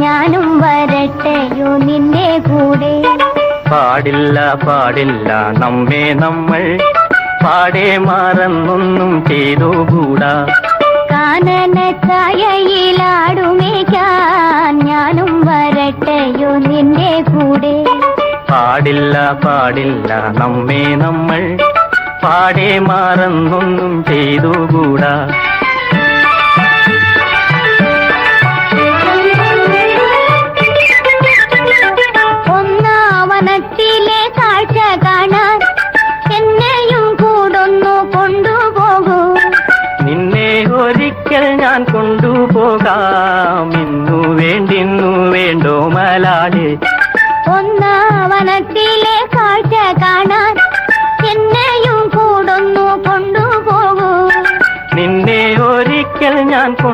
ഞാനും വരട്ടെയോ നിന്റെ കൂടെ? പാടില്ല പാടില്ല നമ്മെ നമ്മൾ പാടെ മാറന്നൊന്നും ചെയ്തുകൂടാ. കാനന ഛായയിലാടുമേക്കാൻ ഞാനും വരട്ടെയോ നിന്റെ കൂടെ? പാടില്ല പാടില്ല നമ്മെ നമ്മൾ പാടെ മാറന്നൊന്നും ചെയ്തുകൂടാ. വനത്തിലെ കാഴ്ച കാണാൻ എന്നെയും കൂടൊന്നു കൊണ്ടുപോകൂ. നിന്നെ ഒരിക്കൽ ഞാൻ കൊണ്ടുപോകാം. ഇന്നു വേണ്ടിന്നു വേണ്ടോ മലാളി ഒന്നാ വനത്തിലെ കാഴ്ച കാണാൻ എന്നെയും കൂടൊന്നു കൊണ്ടുപോകൂ. നിന്നെ ഒരിക്കൽ ഞാൻ